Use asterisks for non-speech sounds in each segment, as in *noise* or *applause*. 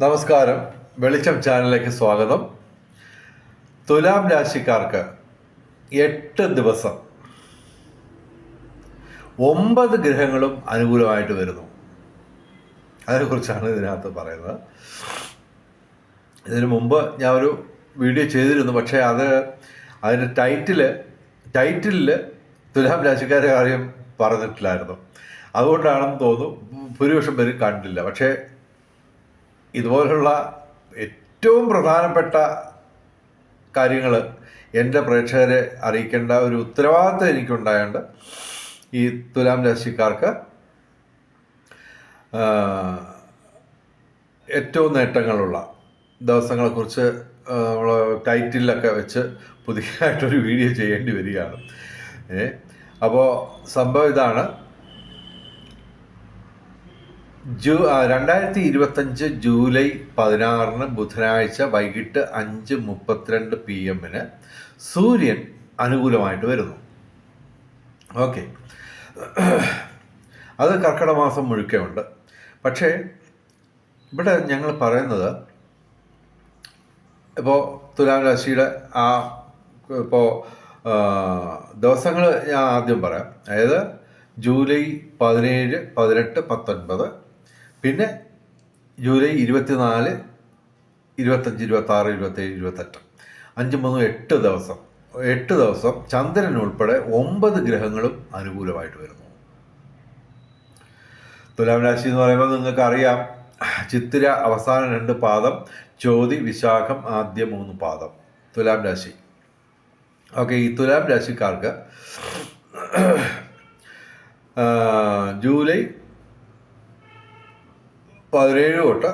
നമസ്കാരം. വെളിച്ചം ചാനലിലേക്ക് സ്വാഗതം. തുലാം രാശിക്കാർക്ക് എട്ട് ദിവസം. ഒമ്പത് ഗ്രഹങ്ങളും അനുകൂലമായിട്ട് വരുന്നു. അതിനെക്കുറിച്ചാണ് ഇതിനകത്ത് പറയുന്നത്. ഇതിനു മുമ്പ് ഞാൻ ഒരു വീഡിയോ ചെയ്തിരുന്നു. പക്ഷേ അത് അതിന്റെ ടൈറ്റിൽ ടൈറ്റിലിൽ തുലാം രാശിക്കാരെ കാര്യം പറഞ്ഞിട്ടില്ലായിരുന്നു. അതുകൊണ്ടാണെന്ന് തോന്നുന്നു ഭൂരിപക്ഷം പേര് കണ്ടില്ല. പക്ഷേ ഇതുപോലുള്ള ഏറ്റവും പ്രധാനപ്പെട്ട കാര്യങ്ങൾ എന്റെ പ്രേക്ഷകരെ അറിയിക്കേണ്ട ഒരു ഉത്തരവാദിത്വം എനിക്കുണ്ടായതുകൊണ്ട് ഈ തുലാം രാശിക്കാർക്ക് ഏറ്റവും നേട്ടങ്ങളുള്ള ദിവസങ്ങളെക്കുറിച്ച് നമ്മൾ ടൈറ്റിലൊക്കെ വെച്ച് പുതിയതായിട്ടൊരു വീഡിയോ ചെയ്യേണ്ടി വരികയാണ്. അപ്പോൾ സംഭവം ഇതാണ്. ജൂ രണ്ടായിരത്തി ഇരുപത്തഞ്ച് ജൂലൈ പതിനാറിന് ബുധനാഴ്ച വൈകിട്ട് അഞ്ച് മുപ്പത്തിരണ്ട് പി എമ്മിന് സൂര്യൻ അനുകൂലമായിട്ട് വരുന്നു. ഓക്കെ. അത് കർക്കിടക മാസം മുഴുക്കുണ്ട് പക്ഷേ ഇവിടെ ഞങ്ങൾ പറയുന്നത് ഇപ്പോൾ തുലാം രാശിയുടെ ആ ഇപ്പോൾ ദിവസങ്ങൾ ഞാൻ ആദ്യം പറയാം. അതായത് ജൂലൈ പതിനേഴ് പതിനെട്ട് പത്തൊൻപത് പിന്നെ ജൂലൈ ഇരുപത്തിനാല് ഇരുപത്തഞ്ച് ഇരുപത്താറ് ഇരുപത്തേഴ് ഇരുപത്തെട്ട്. അഞ്ച് മൂന്ന് എട്ട് ദിവസം. എട്ട് ദിവസം ചന്ദ്രൻ ഉൾപ്പെടെ ഒമ്പത് ഗ്രഹങ്ങളും അനുകൂലമായിട്ട് വരുന്നു. തുലാം രാശി എന്ന് പറയുമ്പോൾ നിങ്ങൾക്ക് അറിയാം ചിത്തിര അവസാന രണ്ട് പാദം ചോതി വിശാഖം ആദ്യ മൂന്ന് പാദം. തുലാം രാശി. ഓക്കെ ഈ തുലാം രാശിക്കാർക്ക് ജൂലൈ പതിനേഴ് തൊട്ട്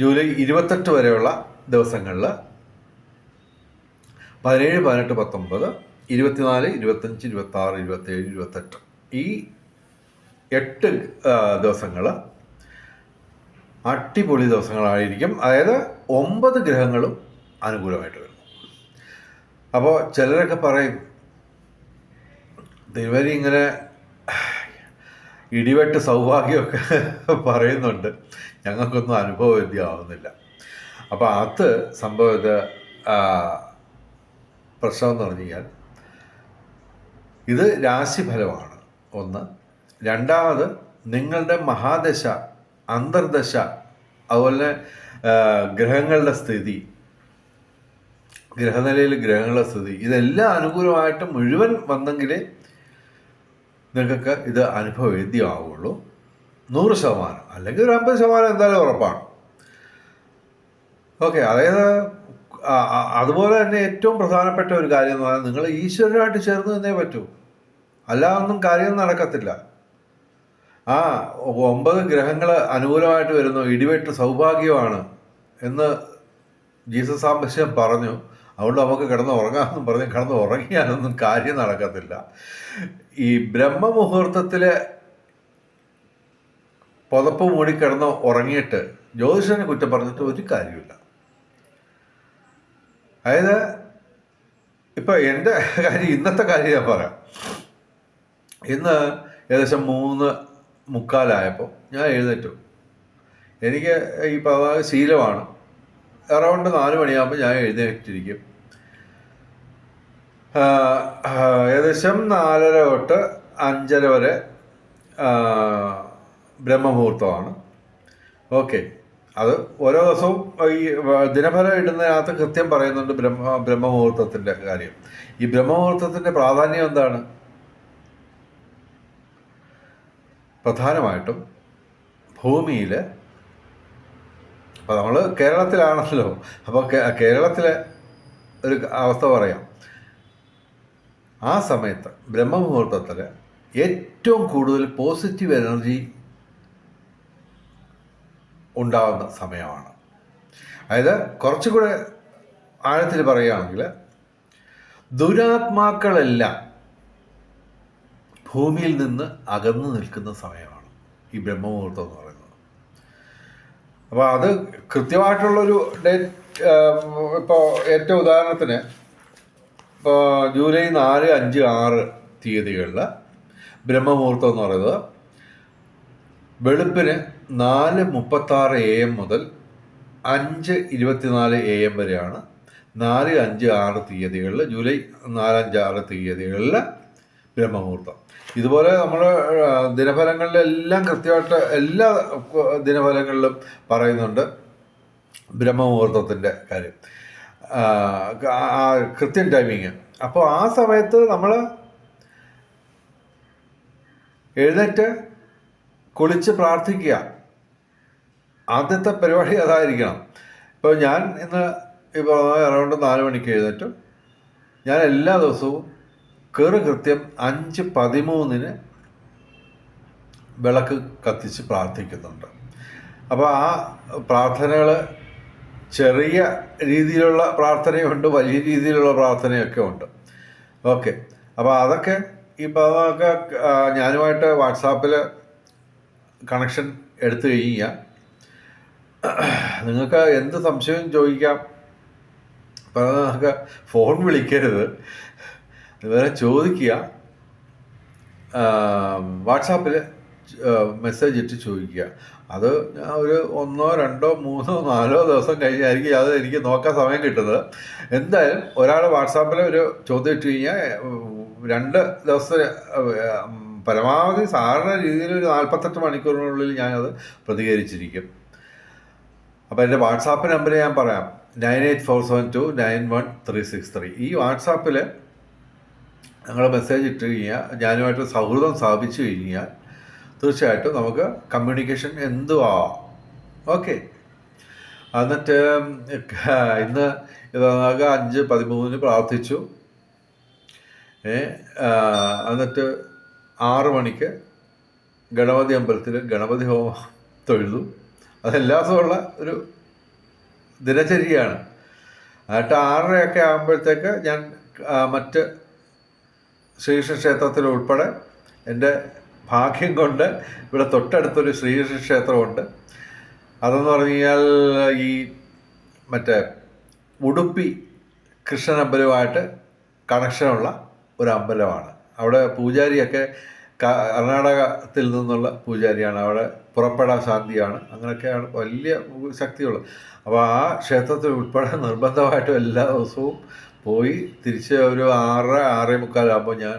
ജൂലൈ ഇരുപത്തെട്ട് വരെയുള്ള ദിവസങ്ങളിൽ പതിനേഴ് പതിനെട്ട് പത്തൊമ്പത് ഇരുപത്തിനാല് ഇരുപത്തഞ്ച് ഇരുപത്താറ് ഇരുപത്തേഴ് ഇരുപത്തെട്ട്. ഈ എട്ട് ദിവസങ്ങൾ അടിപൊളി ദിവസങ്ങളായിരിക്കും. അതായത് ഒമ്പത് ഗ്രഹങ്ങളും അനുകൂലമായിട്ട് വരുന്നു. അപ്പോൾ ചിലരൊക്കെ പറയും തിരുവരി ഇങ്ങനെ ഇടിവെട്ട് സൗഭാഗ്യമൊക്കെ പറയുന്നുണ്ട്. ഞങ്ങൾക്കൊന്നും അനുഭവവേദ്യമാവുന്നില്ല അപ്പോൾ അത് സംഭവം ഇത് പ്രശ്നം എന്ന് പറഞ്ഞു കഴിഞ്ഞാൽ ഇത് രാശിഫലമാണ്. ഒന്ന്. രണ്ടാമത് നിങ്ങളുടെ മഹാദശ അന്തർദശ അതുപോലെ ഗ്രഹങ്ങളുടെ സ്ഥിതി ഗ്രഹനിലയിൽ ഗ്രഹങ്ങളുടെ സ്ഥിതി ഇതെല്ലാം അനുകൂലമായിട്ട് മുഴുവൻ വന്നെങ്കിലേ നിങ്ങൾക്ക് ഇത് അനുഭവവേദ്യമാവുള്ളൂ നൂറ് ശതമാനം അല്ലെങ്കിൽ ഒരു അമ്പത് ശതമാനം എന്തായാലും ഉറപ്പാണ്. ഓക്കെ അതായത് അതുപോലെ തന്നെ ഏറ്റവും പ്രധാനപ്പെട്ട ഒരു കാര്യം എന്ന് പറഞ്ഞാൽ നിങ്ങൾ ഈശ്വരനായിട്ട് ചേർന്ന് നിന്നേ പറ്റൂ. അല്ലാതെ ഒന്നും കാര്യം നടക്കത്തില്ല. ആ ഒമ്പത് ഗ്രഹങ്ങൾ അനുകൂലമായിട്ട് വരുന്നു ഇടിവെട്ട് സൗഭാഗ്യമാണ് എന്ന് ജീസസ് ആംബശ്യം പറഞ്ഞു. അതുകൊണ്ട് നമുക്ക് കിടന്ന് ഉറങ്ങാമെന്നും പറഞ്ഞ് കിടന്ന് ഉറങ്ങിയാലൊന്നും കാര്യം നടക്കത്തില്ല. ഈ ബ്രഹ്മമുഹൂർത്തത്തിലെ പുതപ്പ് മൂടി കിടന്ന് ഉറങ്ങിയിട്ട് ജ്യോതിഷനെ കുറ്റം പറഞ്ഞിട്ട് ഒരു കാര്യമില്ല. അതായത് ഇപ്പം എന്റെ കാര്യം ഇന്നത്തെ കാര്യം ഞാൻ പറയാം. ഇന്ന് ഏകദേശം മൂന്ന് മുക്കാലായപ്പോൾ ഞാൻ എഴുന്നേറ്റു. എനിക്ക് ഈ പതാക ശീലമാണ്. അറൗണ്ട് നാല് മണിയാകുമ്പോൾ ഞാൻ എഴുന്നേറ്റിരിക്കും. ഏകദേശം നാലര തൊട്ട് അഞ്ചര വരെ ബ്രഹ്മമുഹൂർത്തമാണ്. ഓക്കെ. അത് ഓരോ ദിവസവും ഈ ദിനഫലം ഇടുന്നതിനകത്ത് കൃത്യം പറയുന്നുണ്ട് ബ്രഹ്മ ബ്രഹ്മമുഹൂർത്തത്തിന്റെ കാര്യം. ഈ ബ്രഹ്മമുഹൂർത്തത്തിന്റെ പ്രാധാന്യം എന്താണ്? പ്രധാനമായിട്ടും ഭൂമിയിൽ അപ്പോൾ നമ്മൾ കേരളത്തിലാണല്ലോ. അപ്പോൾ കേരളത്തിലെ ഒരു അവസ്ഥ പറയാം. ആ സമയത്ത് ബ്രഹ്മമുഹൂർത്തത്തിൽ ഏറ്റവും കൂടുതൽ പോസിറ്റീവ് എനർജി ഉണ്ടാകുന്ന സമയമാണ്. അതായത് കുറച്ചുകൂടെ ആഴത്തിൽ പറയുകയാണെങ്കിൽ ദുരാത്മാക്കളെല്ലാം ഭൂമിയിൽ നിന്ന് അകന്നു നിൽക്കുന്ന സമയമാണ് ഈ ബ്രഹ്മമുഹൂർത്തം എന്ന് പറയുന്നത്. അപ്പോൾ അത് കൃത്യമായിട്ടുള്ളൊരു ഡേറ്റ് ഇപ്പോൾ ഏറ്റവും ഉദാഹരണത്തിന് ഇപ്പോൾ ജൂലൈ നാല് അഞ്ച് ആറ് തീയതികളിൽ ബ്രഹ്മമുഹൂർത്തം എന്ന് പറയുന്നത് വെളുപ്പിന് നാല് മുപ്പത്താറ് എ എം മുതൽ അഞ്ച് ഇരുപത്തിനാല് എ എം വരെയാണ് നാല് അഞ്ച് ആറ് തീയതികളിൽ ജൂലൈ നാലഞ്ച് ആറ് തീയതികളിൽ ബ്രഹ്മമുഹൂർത്തം ഇതുപോലെ നമ്മൾ ദിനഫലങ്ങളിലെല്ലാം കൃത്യമായിട്ട് എല്ലാ ദിനഫലങ്ങളിലും പറയുന്നുണ്ട് ബ്രഹ്മമുഹൂർത്തത്തിന്റെ കാര്യം. കൃത്യം ടൈമിങ് അപ്പോൾ ആ സമയത്ത് നമ്മൾ എഴുന്നേറ്റ് കുളിച്ച് പ്രാർത്ഥിക്കുക. ആദ്യത്തെ പരിപാടി അതായിരിക്കണം. ഇപ്പോൾ ഞാൻ ഇന്ന് ഇപ്പോൾ അറൗണ്ട് നാല് മണിക്ക് എഴുന്നേറ്റും. ഞാൻ എല്ലാ ദിവസവും കയറി കൃത്യം അഞ്ച് പതിമൂന്നിന് വിളക്ക് കത്തിച്ച് പ്രാർത്ഥിക്കുന്നുണ്ട്. അപ്പോൾ ആ പ്രാർത്ഥനകൾ ചെറിയ രീതിയിലുള്ള പ്രാർത്ഥനയുണ്ട് വലിയ രീതിയിലുള്ള പ്രാർത്ഥനയൊക്കെ ഉണ്ട്. ഓക്കെ. അപ്പോൾ അതൊക്കെ ഇപ്പോൾ അതൊക്കെ ഞാനുമായിട്ട് വാട്സാപ്പിൽ കണക്ഷൻ എടുത്തു കഴിഞ്ഞാൽ നിങ്ങൾക്ക് എന്ത് സംശയവും ചോദിക്കാം? അപ്പോൾ ഫോൺ വിളിക്കരുത്. വേറെ ചോദിക്കുക. വാട്സാപ്പിൽ മെസ്സേജ് ഇട്ട് ചോദിക്കുക. അത് ഞാൻ ഒരു ഒന്നോ രണ്ടോ മൂന്നോ നാലോ ദിവസം കഴിഞ്ഞായിരിക്കും അത് എനിക്ക് നോക്കാൻ സമയം കിട്ടുന്നത്. എന്തായാലും ഒരാൾ വാട്സാപ്പിൽ ഒരു ചോദ്യം ഇട്ട് കഴിഞ്ഞാൽ രണ്ട് ദിവസം പരമാവധി സാധാരണ രീതിയിൽ ഒരു നാൽപ്പത്തെട്ട് മണിക്കൂറിനുള്ളിൽ ഞാനത് പ്രതികരിച്ചിരിക്കും. അപ്പോൾ എന്റെ വാട്സാപ്പ് നമ്പർ ഞാൻ പറയാം. Nine eight four seven two nine one three six three. ഈ വാട്സാപ്പിൽ നിങ്ങൾ മെസ്സേജ് ഇട്ട് കഴിഞ്ഞാൽ ഞാനുമായിട്ട് സൗഹൃദം സ്ഥാപിച്ചു കഴിഞ്ഞാൽ തീർച്ചയായിട്ടും നമുക്ക് കമ്മ്യൂണിക്കേഷൻ എന്തുവാ? ഓക്കെ എന്നിട്ട് ഇന്ന് ഇതാകെ അഞ്ച് പതിമൂന്നിന് പ്രാർത്ഥിച്ചു. എന്നിട്ട് ആറ് മണിക്ക് ഗണപതി അമ്പലത്തിൽ ഗണപതി ഹോമം തൊഴുതു. അതെല്ലാ ദിവസമുള്ള ഒരു ദിനചര്യയാണ്. എന്നിട്ട് ആറരയൊക്കെ ആകുമ്പോഴത്തേക്ക് ഞാൻ മറ്റ് ശ്രീകൃഷ്ണ ഉൾപ്പെടെ എന്റെ ഭാഗ്യം കൊണ്ട് ഇവിടെ തൊട്ടടുത്തൊരു ശ്രീകൃഷ്ണ ക്ഷേത്രമുണ്ട് അതെന്ന് പറഞ്ഞു കഴിഞ്ഞാൽ ഈ മറ്റേ ഉടുപ്പി കൃഷ്ണൻ അമ്പലവുമായിട്ട് കണക്ഷനുള്ള ഒരു അമ്പലമാണ്. അവിടെ പൂജാരിയൊക്കെ കർണാടകത്തിൽ നിന്നുള്ള പൂജാരിയാണ്. അവിടെ പുറപ്പെടാൻ സാധ്യതയാണ്. അങ്ങനെയൊക്കെയാണ് വലിയ ശക്തിയുള്ളത്. അപ്പോൾ ആ ക്ഷേത്രത്തിൽ ഉൾപ്പെടെ നിർബന്ധമായിട്ടും എല്ലാ ദിവസവും പോയി തിരിച്ച് ഒരു ആറ് ആറേ മുക്കാലാകുമ്പോൾ ഞാൻ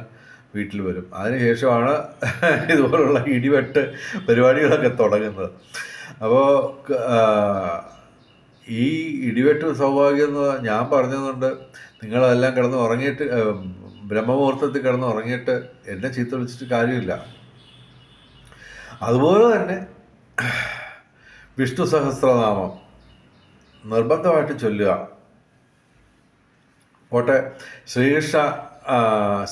വീട്ടിൽ വരും. അതിനുശേഷമാണ് *laughs* ഇതുപോലുള്ള ഇടിവെട്ട് പരിപാടികളൊക്കെ തുടങ്ങുന്നത്. അപ്പോൾ ഈ ഇടിവെട്ട് സൗഭാഗ്യം എന്ന് ഞാൻ പറഞ്ഞതുകൊണ്ട് നിങ്ങളെല്ലാം കിടന്ന് ഉറങ്ങിയിട്ട് ബ്രഹ്മമുഹൂർത്തത്തിൽ കിടന്ന് ഉറങ്ങിയിട്ട് എന്നെ ചീത്ത വിളിച്ചിട്ട് കാര്യമില്ല. അതുപോലെ തന്നെ വിഷ്ണു സഹസ്രനാമം നിർബന്ധമായിട്ട് ചൊല്ലുക. പോട്ടെ. ശ്രീകൃഷ്ണ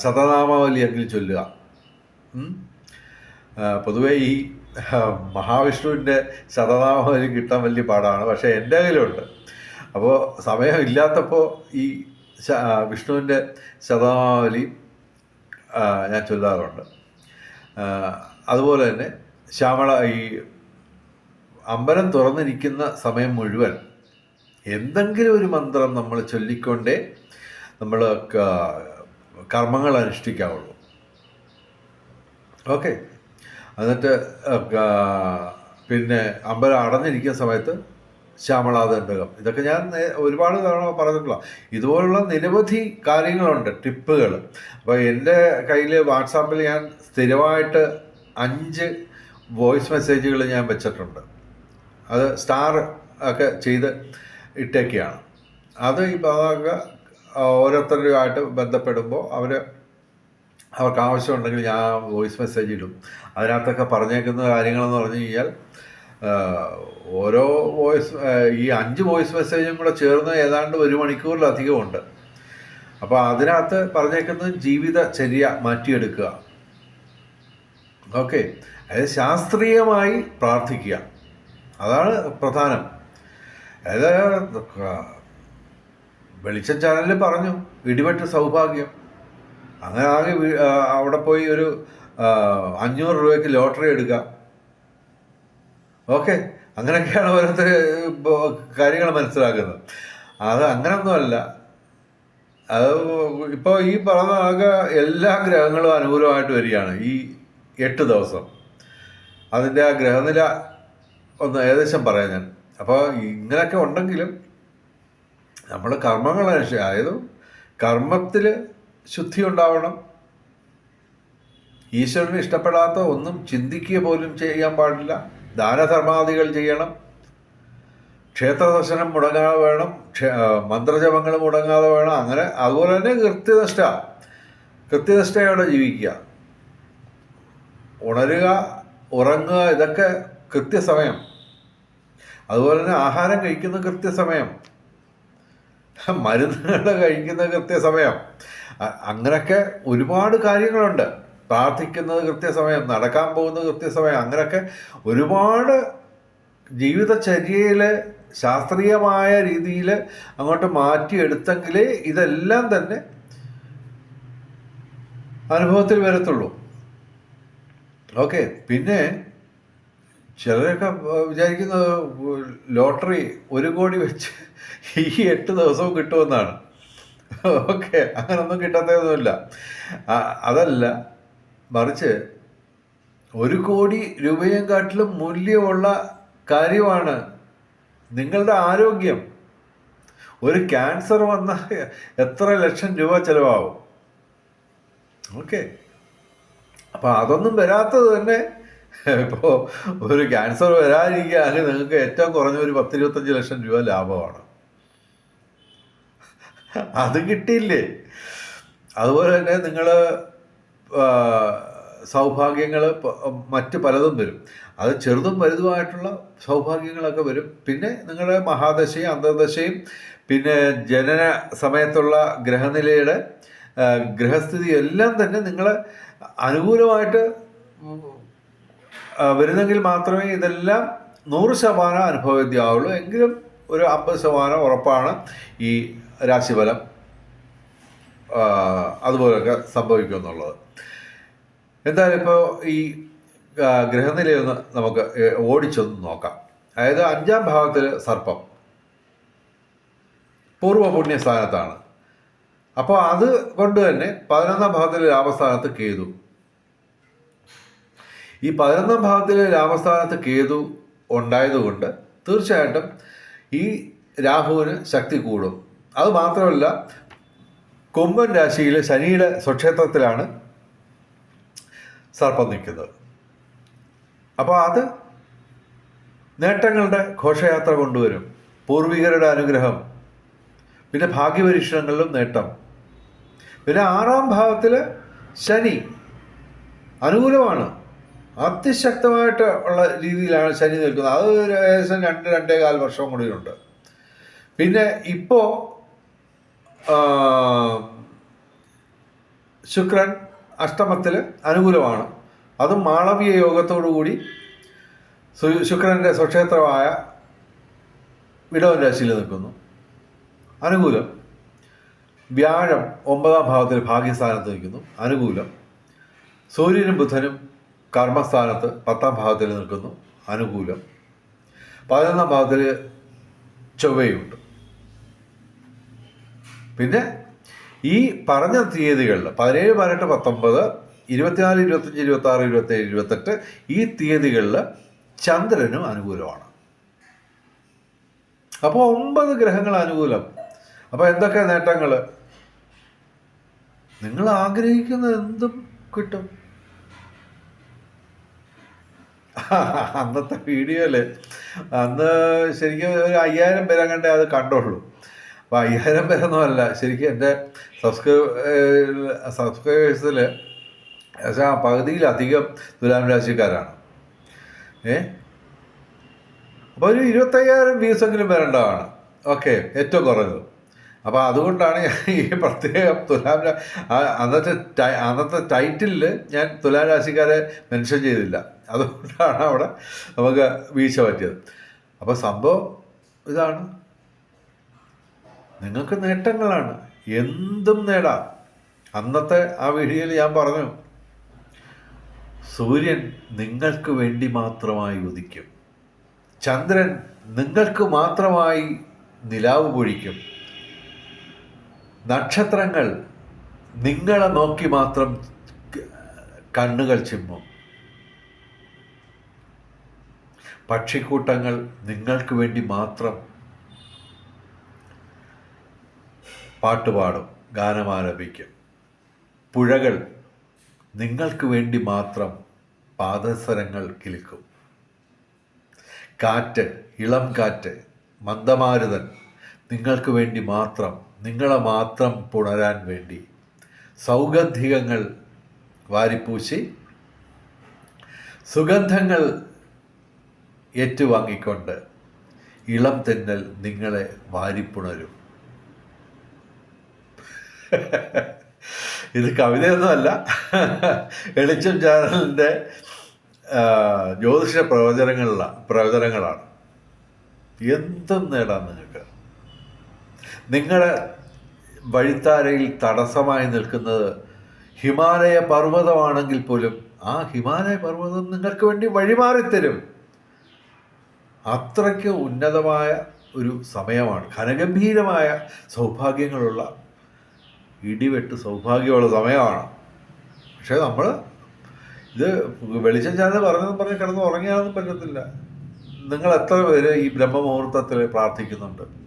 ശതനാമാവലി ശതനാമാവലിയെങ്കിലും ചൊല്ലുക. പൊതുവെ ഈ മഹാവിഷ്ണുവിന്റെ ശതനാമാവലി കിട്ടാൻ വലിയ പാടാണ്. പക്ഷേ എന്റെ കയ്യിലുണ്ട്. അപ്പോൾ സമയമില്ലാത്തപ്പോൾ ഈ വിഷ്ണുവിന്റെ ശതനാമാവലി ഞാൻ ചൊല്ലാറുണ്ട്. അതുപോലെ തന്നെ ശ്യാമള ഈ അമ്പലം തുറന്നിരിക്കുന്ന സമയം മുഴുവൻ എന്തെങ്കിലും ഒരു മന്ത്രം നമ്മൾ ചൊല്ലിക്കൊണ്ടേ നമ്മൾ കർമ്മങ്ങൾ അനുഷ്ഠിക്കാവുള്ളൂ. ഓക്കെ. എന്നിട്ട് പിന്നെ അമ്പലം അടഞ്ഞിരിക്കുന്ന സമയത്ത് ശ്യാമളാദണ്ഡകം. ഇതൊക്കെ ഞാൻ ഒരുപാട് തവണ പറഞ്ഞിട്ടുള്ള. ഇതുപോലുള്ള നിരവധി കാര്യങ്ങളുണ്ട് ടിപ്പുകൾ. അപ്പോൾ എന്റെ കയ്യിൽ വാട്സാപ്പിൽ ഞാൻ സ്ഥിരമായിട്ട് അഞ്ച് വോയിസ് മെസ്സേജുകൾ ഞാൻ വെച്ചിട്ടുണ്ട്. അത് സ്റ്റാർ ഒക്കെ ചെയ്ത് ഇട്ടേക്കെയാണ്. അത് ഈ അതൊക്കെ ഓരോരുത്തരുമായിട്ട് ബന്ധപ്പെടുമ്പോൾ അവർ അവർക്ക് ആവശ്യമുണ്ടെങ്കിൽ ഞാൻ വോയിസ് മെസ്സേജ് ഇടും അതിനകത്തൊക്കെ പറഞ്ഞേക്കുന്ന കാര്യങ്ങളെന്ന് പറഞ്ഞു കഴിഞ്ഞാൽ ഓരോ വോയിസ് ഈ അഞ്ച് വോയിസ് മെസ്സേജും കൂടെ ചേർന്ന് ഏതാണ്ട് ഒരു മണിക്കൂറിലധികമുണ്ട്. അപ്പോൾ അതിനകത്ത് പറഞ്ഞേക്കുന്നത് ജീവിതചര്യ മാറ്റിയെടുക്കുക. ഓക്കെ. അതായത് ശാസ്ത്രീയമായി പ്രാർത്ഥിക്കുക. അതാണ് പ്രധാനം. അതായത് വെളിച്ചം ചാനലിൽ പറഞ്ഞു ഇടിവെട്ട് സൗഭാഗ്യം. അങ്ങനെ ആകെ അവിടെ പോയി ഒരു അഞ്ഞൂറ് രൂപയ്ക്ക് ലോട്ടറി എടുക്കുക ഓക്കെ അങ്ങനെയൊക്കെയാണ് ഓരോരുത്തർ കാര്യങ്ങൾ മനസ്സിലാക്കുന്നത്. അത് അങ്ങനൊന്നുമല്ല. അത് ഇപ്പോൾ ഈ പറഞ്ഞ ആകെ എല്ലാ ഗ്രഹങ്ങളും അനുകൂലമായിട്ട് വരികയാണ് ഈ എട്ട് ദിവസം. അതിന്റെ ആ ഗ്രഹനില ഒന്ന് ഏകദേശം പറയാം ഞാൻ. അപ്പോൾ ഇങ്ങനെയൊക്കെ ഉണ്ടെങ്കിലും നമ്മൾ കർമ്മങ്ങളെ അനുഷ്ഠി- കർമ്മത്തിൽ ശുദ്ധി ഉണ്ടാവണം ഈശ്വരന് ഇഷ്ടപ്പെടാത്ത ഒന്നും ചിന്തിക്കുക പോലും ചെയ്യാൻ പാടില്ല. ദാനധർമാദികൾ ചെയ്യണം. ക്ഷേത്രദർശനം മുടങ്ങാതെ വേണം. മന്ത്രജപങ്ങൾ മുടങ്ങാതെ വേണം. അങ്ങനെ അതുപോലെ തന്നെ കൃത്യനിഷ്ഠ. കൃത്യനിഷ്ഠയോടെ ജീവിക്കുക. ഉണരുക ഉറങ്ങുക ഇതൊക്കെ കൃത്യസമയം. അതുപോലെ തന്നെ ആഹാരം കഴിക്കുന്ന കൃത്യസമയം. മരുന്നുകൾ കഴിക്കുന്ന കൃത്യസമയം. അങ്ങനെയൊക്കെ ഒരുപാട് കാര്യങ്ങളുണ്ട്. പ്രാർത്ഥിക്കുന്നത് കൃത്യസമയം നടക്കാൻ പോകുന്നത് കൃത്യസമയം അങ്ങനെയൊക്കെ ഒരുപാട് ജീവിതചര്യയിൽ ശാസ്ത്രീയമായ രീതിയിൽ അങ്ങോട്ട് മാറ്റിയെടുത്തെങ്കിലേ ഇതെല്ലാം തന്നെ അനുഭവത്തിൽ വരത്തുള്ളൂ. ഓക്കെ പിന്നെ ചിലരൊക്കെ വിചാരിക്കുന്നു വിചാരിക്കുന്നത് ലോട്ടറി ഒരു കോടി വെച്ച് ഈ എട്ട് ദിവസവും കിട്ടുമെന്നാണ്. ഓക്കെ അങ്ങനൊന്നും കിട്ടാത്തതൊന്നുമില്ല. അതല്ല മറിച്ച് ഒരു കോടി രൂപയും കാട്ടിലും മൂല്യമുള്ള കാര്യമാണ് നിങ്ങളുടെ ആരോഗ്യം. ഒരു ക്യാൻസർ വന്ന എത്ര ലക്ഷം രൂപ ചിലവാകും. ഓക്കെ. അപ്പോൾ അതൊന്നും വരാത്തത് തന്നെ ഇപ്പോൾ ഒരു ക്യാൻസർ വരാതിരിക്കുകയാണെങ്കിൽ നിങ്ങൾക്ക് ഏറ്റവും കുറഞ്ഞ ഒരു പത്ത് ഇരുപത്തഞ്ച് ലക്ഷം രൂപ ലാഭമാണ്. അത് കിട്ടിയില്ലേ? അതുപോലെ തന്നെ നിങ്ങൾ സൗഭാഗ്യങ്ങൾ മറ്റ് പലതും വരും. അത് ചെറുതും വലുതുമായിട്ടുള്ള സൗഭാഗ്യങ്ങളൊക്കെ വരും. പിന്നെ നിങ്ങളുടെ മഹാദശയും അന്തർദശയും പിന്നെ ജനന സമയത്തുള്ള ഗ്രഹനിലയുടെ ഗ്രഹസ്ഥിതി എല്ലാം തന്നെ നിങ്ങളെ അനുകൂലമായിട്ട് വരുന്നെങ്കിൽ മാത്രമേ ഇതെല്ലാം നൂറ് ശതമാനം അനുഭവവേദ്യമാവുള്ളൂ എങ്കിലും ഒരു അമ്പത് ശതമാനം ഉറപ്പാണ് ഈ രാശിഫലം ആ, അതുപോലൊക്കെ സംഭവിക്കും എന്നുള്ളത് എന്തായാലും ഇപ്പോൾ ഈ ഗ്രഹനിലയൊന്ന് നമുക്ക് ഓടിച്ചൊന്ന് നോക്കാം. അതായത് അഞ്ചാം ഭാവത്തിൽ സർപ്പം പൂർവ പുണ്യസ്ഥാനത്താണ് അപ്പോൾ അത് കൊണ്ട് തന്നെ പതിനൊന്നാം ഭാഗത്തിൽ രാമസ്ഥാനത്ത് കേതു. ഈ പതിനൊന്നാം ഭാവത്തിലെ രാമസ്ഥാനത്ത് കേതു ഉണ്ടായതുകൊണ്ട് തീർച്ചയായിട്ടും ഈ രാഹുവിന് ശക്തി കൂടും. അത് മാത്രമല്ല കൊമ്പൻ രാശിയിൽ ശനിയുടെ സ്വക്ഷേത്രത്തിലാണ് സർപ്പം നിൽക്കുന്നത്. അപ്പോൾ അത് നേട്ടങ്ങളുടെ ഘോഷയാത്ര കൊണ്ടുവരും. പൂർവികരുടെ അനുഗ്രഹം പിന്നെ ഭാഗ്യപരീക്ഷണങ്ങളിലും നേട്ടം. പിന്നെ ആറാം ഭാവത്തിൽ ശനി അനുകൂലമാണ്. അതിശക്തമായിട്ട് ഉള്ള രീതിയിലാണ് ശനി നിൽക്കുന്നത്. അത് ഒരു ഏകദേശം രണ്ട് രണ്ടേ കാൽ വർഷം ഉണ്ട് പിന്നെ ഇപ്പോൾ ശുക്രൻ അഷ്ടമത്തിൽ അനുകൂലമാണ്. അതും മാളവീയ യോഗത്തോടു കൂടി ശുക്രന്റെ സ്വക്ഷേത്രമായ വിടവൻ രാശിയിൽ നിൽക്കുന്നു. അനുകൂലം. വ്യാഴം ഒമ്പതാം ഭാവത്തിൽ ഭാഗ്യസ്ഥാനത്ത് നിൽക്കുന്നു. അനുകൂലം. സൂര്യനും ബുധനും കർമ്മസ്ഥാനത്ത് പത്താം ഭാവത്തിൽ നിൽക്കുന്നു അനുകൂലം. പതിനൊന്നാം ഭാവത്തിൽ ചൊവ്വയുണ്ട്. പിന്നെ ഈ പറഞ്ഞ തീയതികളിൽ പതിനേഴ് പതിനെട്ട് പത്തൊമ്പത് ഇരുപത്തിനാല് ഇരുപത്തഞ്ച് ഇരുപത്തി ആറ് ഇരുപത്തേഴ് ഇരുപത്തെട്ട് ഈ തീയതികളിൽ ചന്ദ്രനും അനുകൂലമാണ്. അപ്പോൾ ഒമ്പത് ഗ്രഹങ്ങൾ അനുകൂലം. അപ്പോൾ എന്തൊക്കെ നേട്ടങ്ങൾ നിങ്ങൾ ആഗ്രഹിക്കുന്ന എന്തും കിട്ടും. *laughs* അന്നത്തെ വീഡിയോ വീഡിയോയിൽ അന്ന് ശരിക്കും ഒരു അയ്യായിരം പേരെ കണ്ടേ അത് കണ്ടുള്ളൂ. അപ്പോൾ അയ്യായിരം പേരൊന്നും അല്ല ശരിക്കും എന്റെ സബ്സ്ക്രൈബ് സബ്സ്ക്രൈബേഴ്സിൽ ഏകദേശം പകുതിയിലധികം തുലാം രാശിക്കാരാണ്. ഏ അപ്പോൾ ഒരു ഇരുപത്തയ്യായിരം വ്യൂസെങ്കിലും വരേണ്ടതാണ്. ഓക്കെ ഏറ്റവും കുറഞ്ഞത്. അപ്പോൾ അതുകൊണ്ടാണ് ഈ പ്രത്യേകം തുലാം അന്നത്തെ അന്നത്തെ ടൈറ്റിലിൽ ഞാൻ തുലാം രാശിക്കാരെ മെൻഷൻ ചെയ്തില്ല. അതുകൊണ്ടാണ് അവിടെ നമുക്ക് വീഴ്ച പറ്റിയത്. അപ്പോൾ സംഭവം ഇതാണ്. നിങ്ങൾക്ക് നേട്ടങ്ങളാണ്. എന്തും നേടാം. അന്നത്തെ ആ വീഡിയോയിൽ ഞാൻ പറഞ്ഞു സൂര്യൻ നിങ്ങൾക്ക് വേണ്ടി മാത്രമായി ഉദിക്കും. ചന്ദ്രൻ നിങ്ങൾക്ക് മാത്രമായി നിലാവ് പൊഴിക്കും. നക്ഷത്രങ്ങൾ നിങ്ങളെ നോക്കി മാത്രം കണ്ണുകൾ ചിമ്മും. പക്ഷിക്കൂട്ടങ്ങൾ നിങ്ങൾക്ക് വേണ്ടി മാത്രം പാട്ടുപാടും ഗാനമാരംഭിക്കും പുഴകൾ നിങ്ങൾക്ക് വേണ്ടി മാത്രം പാദസരങ്ങൾ കിലുക്കും. കാറ്റ് ഇളം കാറ്റ് മന്ദമാരുതൻ നിങ്ങൾക്ക് വേണ്ടി മാത്രം നിങ്ങളെ മാത്രം പുണരാൻ വേണ്ടി. സൗഗന്ധികങ്ങൾ വാരിപ്പൂശി സുഗന്ധങ്ങൾ ഏറ്റുവാങ്ങിക്കൊണ്ട് ഇളം തെന്നൽ നിങ്ങളെ വാരിപ്പുണരും. ഇത് കവിതയൊന്നുമല്ല. എളിച്ചം ചാനലിന്റെ ജ്യോതിഷ പ്രവചനങ്ങളിലാണ് പ്രവചനങ്ങളാണ്. എന്തും നേടാം നിങ്ങൾക്ക് നിങ്ങളുടെ വഴിത്താരയിൽ തടസ്സമായി നിൽക്കുന്നത് ഹിമാലയ പർവതമാണെങ്കിൽ പോലും ആ ഹിമാലയ പർവതം നിങ്ങൾക്ക് വേണ്ടി വഴിമാറിത്തരും. അത്രയ്ക്ക് ഉന്നതമായ ഒരു സമയമാണ്. ഘനഗംഭീരമായ സൗഭാഗ്യങ്ങളുള്ള ഇടിവെട്ട് സൗഭാഗ്യമുള്ള സമയമാണ്. പക്ഷേ നമ്മൾ ഇത് വെളിച്ചം ചാനൽ പറഞ്ഞതെന്ന് പറഞ്ഞ് കിടന്ന് ഉറങ്ങിയാലൊന്നും പറ്റത്തില്ല. നിങ്ങൾ എത്ര പേര് ഈ ബ്രഹ്മമുഹൂർത്തത്തിൽ പ്രാർത്ഥിക്കുന്നുണ്ട്?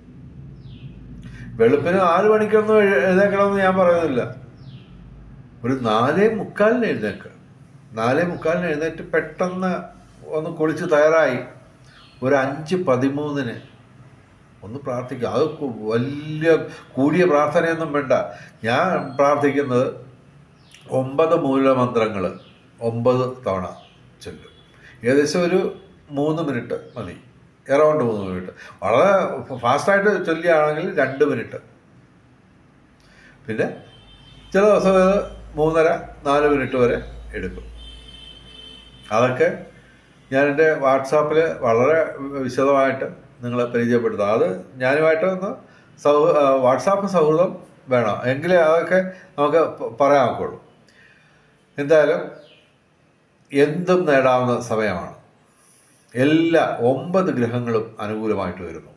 വെളുപ്പിന് നാല് മണിക്കൊന്നും എഴു- എഴുന്നേക്കണമെന്ന് ഞാൻ പറയുന്നില്ല. ഒരു നാലേ മുക്കാലിന് എഴുന്നേക്കണം നാലേ മുക്കാലിന് എഴുന്നേറ്റ് പെട്ടെന്ന് ഒന്ന് കുളിച്ച് തയ്യാറായി. ഒരു അഞ്ച് പതിമൂന്നിന് ഒന്ന് പ്രാർത്ഥിക്കുക അത് വലിയ കൂടിയ പ്രാർത്ഥനയൊന്നും വേണ്ട. ഞാൻ പ്രാർത്ഥിക്കുന്നത് ഒമ്പത് മൂലമന്ത്രങ്ങൾ ഒമ്പത് തവണ ചൊല്ലും. ഏകദേശം ഒരു മൂന്ന് മിനിറ്റ് മതി. എറൗണ്ട് മൂന്ന് മിനിറ്റ്. വളരെ ഫാസ്റ്റായിട്ട് ചൊല്ലുകയാണെങ്കിൽ രണ്ട് മിനിറ്റ്. പിന്നെ ചില ദിവസം ഇത് മൂന്നര നാല് മിനിറ്റ് വരെ എടുക്കും. അതൊക്കെ ഞാൻ എന്റെ വാട്സാപ്പിൽ വളരെ വിശദമായിട്ട് നിങ്ങളെ പരിചയപ്പെടുത്താം. അത് ഞാനുമായിട്ട് ഒന്ന് സൗ വാട്സാപ്പ് സൗഹൃദം വേണം. എങ്കിലേ അതൊക്കെ നമുക്ക് പറയാൻ എന്തായാലും എന്തും നേടാവുന്ന സമയമാണ്. എല്ലാ ഒമ്പത് ഗ്രഹങ്ങളും അനുകൂലമായിട്ട് വരുന്നു.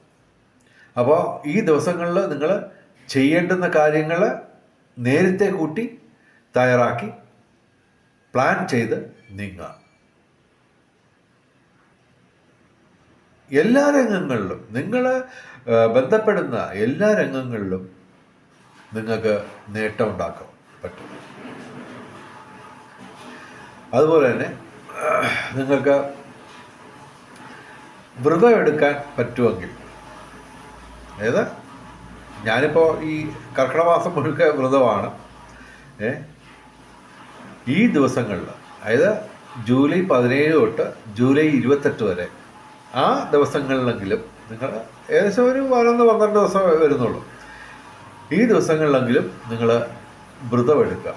അപ്പോൾ ഈ ദിവസങ്ങളിൽ നിങ്ങൾ ചെയ്യേണ്ടുന്ന കാര്യങ്ങൾ നേരത്തെ കൂട്ടി തയ്യാറാക്കി പ്ലാൻ ചെയ്ത് നീങ്ങുക. എല്ലാ രംഗങ്ങളിലും നിങ്ങൾ ബന്ധപ്പെടുന്ന എല്ലാ രംഗങ്ങളിലും നിങ്ങൾക്ക് നേട്ടമുണ്ടാക്കാൻ പറ്റും. അതുപോലെ തന്നെ നിങ്ങൾക്ക് വ്രതം എടുക്കാൻ പറ്റുമെങ്കിൽ. അതായത് ഞാനിപ്പോൾ ഈ കർക്കിടമാസം മുഴുക്ക വ്രതമാണ്. ഏ? ഈ ദിവസങ്ങളിൽ അതായത് ജൂലൈ പതിനേഴ് തൊട്ട് ജൂലൈ ഇരുപത്തെട്ട് വരെ ആ ദിവസങ്ങളിലെങ്കിലും നിങ്ങൾ ഏകദേശം ഒരു പതിനൊന്ന് പന്ത്രണ്ട് ദിവസം വരുന്നുള്ളൂ. ഈ ദിവസങ്ങളിലെങ്കിലും നിങ്ങൾ വ്രതം എടുക്കുക.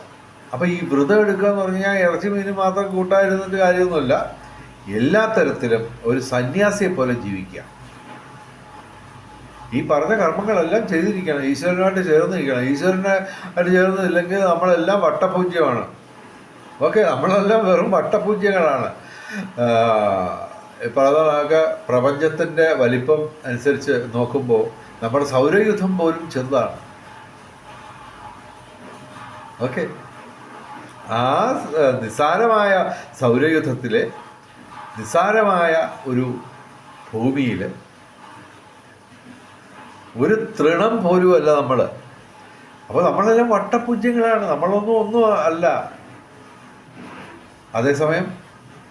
അപ്പോൾ ഈ വ്രതം എടുക്കുക എന്ന് പറഞ്ഞാൽ ഇറച്ചി മീൻ മാത്രം കൂട്ടായിരുന്നിട്ട് കാര്യമൊന്നുമില്ല. എല്ലാ തരത്തിലും ഒരു സന്യാസിയെ പോലെ ജീവിക്കുക. ഈ പറഞ്ഞ കർമ്മങ്ങളെല്ലാം ചെയ്തിരിക്കണം. ഈശ്വരനുമായിട്ട് ചേർന്നിരിക്കണം. ഈശ്വരനെ ആയിട്ട് ചേർന്നില്ലെങ്കിൽ നമ്മളെല്ലാം വട്ടപൂജ്യമാണ്. ഓക്കെ നമ്മളെല്ലാം വെറും വട്ടപൂജ്യങ്ങളാണ്. പറഞ്ഞതൊക്കെ പ്രപഞ്ചത്തിന്റെ വലിപ്പം അനുസരിച്ച് നോക്കുമ്പോൾ നമ്മുടെ സൗരയുദ്ധം പോലും ചെറുതാണ്. ഓക്കെ. ആ നിസ്സാരമായ സൗരയുദ്ധത്തിലെ നിസ്സാരമായ ഒരു ഭൂമിയിൽ ഒരു തൃണം പോലുമല്ല നമ്മൾ അപ്പോൾ നമ്മളെല്ലാം വട്ടപൂജ്യങ്ങളാണ്. നമ്മളൊന്നും ഒന്നും അല്ല. അതേസമയം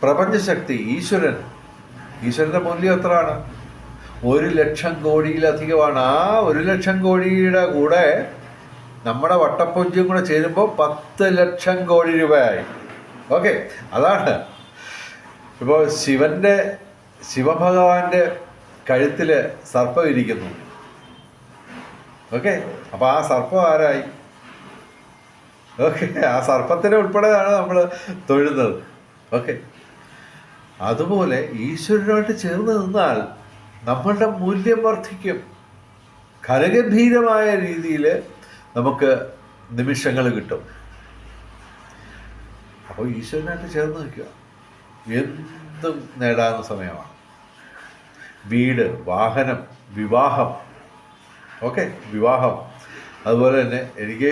പ്രപഞ്ചശക്തി ഈശ്വരൻ. ഈശ്വരന്റെ മൂല്യം എത്രയാണ്? ഒരു ലക്ഷം കോടിയിലധികമാണ്. ആ ഒരു ലക്ഷം കോടിയുടെ കൂടെ നമ്മുടെ വട്ടപ്പൂജ്യം കൂടെ ചേരുമ്പോൾ പത്ത് ലക്ഷം കോടി രൂപയായി. ഓക്കെ. അതാണ് ഇപ്പോൾ ശിവന്റെ ശിവഭഗവാന്റെ കഴുത്തിൽ സർപ്പം ഇരിക്കുന്നു. ഓക്കെ? അപ്പോൾ ആ സർപ്പം ആരായി? ഓക്കെ ആ സർപ്പത്തിനെ ഉൾപ്പെടെയാണ് നമ്മൾ തൊഴുന്നത്. ഓക്കെ? അതുപോലെ ഈശ്വരനുമായിട്ട് ചേർന്ന് നിന്നാൽ നമ്മളുടെ മൂല്യം വർദ്ധിക്കും. ഖരഗംഭീരമായ രീതിയിൽ നമുക്ക് നിമിഷങ്ങൾ കിട്ടും. അപ്പോൾ ഈശ്വരനായിട്ട് ചേർന്ന് നിൽക്കുക. എന്തും നേടാവുന്ന സമയമാണ്. വീട് വാഹനം വിവാഹം. ഓക്കെ വിവാഹം. അതുപോലെ തന്നെ എനിക്ക്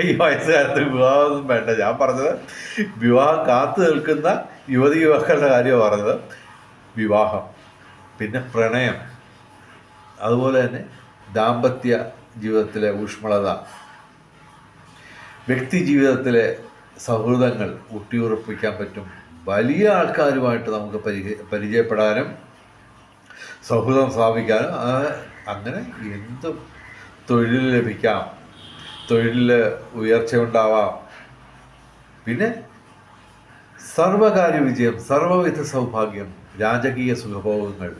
ഈ വയസ്സുകാലത്ത് വിവാഹമൊന്നും വേണ്ട. ഞാൻ പറഞ്ഞത് വിവാഹം കാത്തു നിൽക്കുന്ന യുവതി യുവാക്കളുടെ കാര്യമാണ് പറഞ്ഞത്. വിവാഹം. പിന്നെ പ്രണയം. അതുപോലെ തന്നെ ദാമ്പത്യ ജീവിതത്തിലെ ഊഷ്മളത. വ്യക്തി ജീവിതത്തിലെ സൗഹൃദങ്ങൾ ഊട്ടിയുറപ്പിക്കാൻ പറ്റും. വലിയ ആൾക്കാരുമായിട്ട് നമുക്ക് പരിചയ പരിചയപ്പെടാനും സൗഹൃദം സ്ഥാപിക്കാനും അങ്ങനെ എന്തും തൊഴിൽ ലഭിക്കാം തൊഴിലിൽ ഉയർച്ച ഉണ്ടാവാം പിന്നെ സർവകാര്യ വിജയം സർവവിധ സൗഭാഗ്യം രാജകീയ സുഖഭോഗങ്ങൾ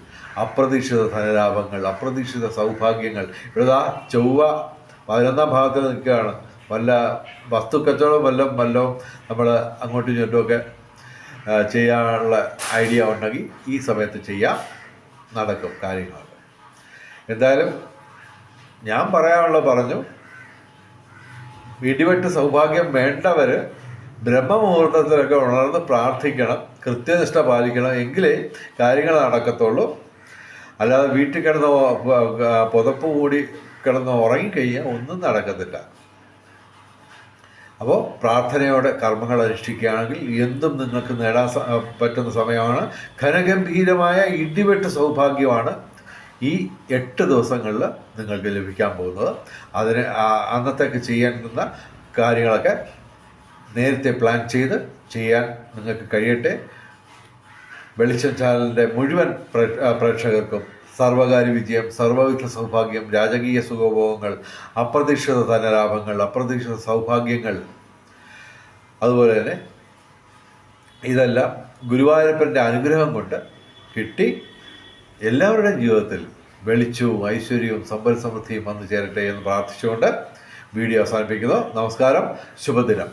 അപ്രതീക്ഷിത ധനലാഭങ്ങൾ അപ്രതീക്ഷിത സൗഭാഗ്യങ്ങൾ. ഇവിടെ ആ ചൊവ്വ പതിനൊന്നാം ഭാഗത്തിൽ നിൽക്കുകയാണ്. വല്ല വസ്തുക്കച്ചവടം വല്ലതും വല്ലതും നമ്മൾ അങ്ങോട്ടും ഇങ്ങോട്ടുമൊക്കെ ആ, ചെയ്യാനുള്ള ഐഡിയ ഉണ്ടെങ്കിൽ ഈ സമയത്ത് ചെയ്യാം. നടക്കും കാര്യങ്ങളൊക്കെ. എന്തായാലും ഞാൻ പറയാനുള്ള പറഞ്ഞു ഇടിവെട്ട് സൗഭാഗ്യം വേണ്ടവർ ബ്രഹ്മമുഹൂർത്തത്തിലൊക്കെ ഉണർന്ന് പ്രാർത്ഥിക്കണം കൃത്യനിഷ്ഠ പാലിക്കണം എങ്കിലേ കാര്യങ്ങൾ നടക്കത്തുള്ളൂ. അല്ലാതെ വീട്ടിൽ കിടന്ന് പുതപ്പ് കൂടി കിടന്ന് ഉറങ്ങിക്കഴിഞ്ഞാൽ ഒന്നും നടക്കത്തില്ല. അപ്പോൾ പ്രാർത്ഥനയോടെ കർമ്മങ്ങൾ അനുഷ്ഠിക്കുകയാണെങ്കിൽ എന്തും നിങ്ങൾക്ക് നേടാൻ പറ്റുന്ന സമയമാണ്. ഘനഗംഭീരമായ ഇടിവെട്ട് സൗഭാഗ്യമാണ് ഈ എട്ട് ദിവസങ്ങളിൽ നിങ്ങൾക്ക് ലഭിക്കാൻ പോകുന്നത്. അതിന് അന്നത്തേക്ക് ചെയ്യേണ്ടുന്ന കാര്യങ്ങളൊക്കെ നേരത്തെ പ്ലാൻ ചെയ്ത് ചെയ്യാൻ നിങ്ങൾക്ക് കഴിയട്ടെ. വെളിച്ചം ചാനലിന്റെ മുഴുവൻ പ്രേക്ഷകർക്കും സർവകാര്യ വിജയം സർവവിധ സൗഭാഗ്യം രാജകീയ സുഖഭോഗങ്ങൾ അപ്രതീക്ഷിത ധനലാഭങ്ങൾ അപ്രതീക്ഷിത സൗഭാഗ്യങ്ങൾ. അതുപോലെ തന്നെ ഇതെല്ലാം ഗുരുവായൂരപ്പന്റെ അനുഗ്രഹം കൊണ്ട് കിട്ടി എല്ലാവരുടെയും ജീവിതത്തിൽ വെളിച്ചവും ഐശ്വര്യവും സമ്പൽ സമൃദ്ധിയും വന്നു ചേരട്ടെ എന്ന് പ്രാർത്ഥിച്ചുകൊണ്ട് വീഡിയോ അവസാനിപ്പിക്കുന്നു. നമസ്കാരം. ശുഭദിനം.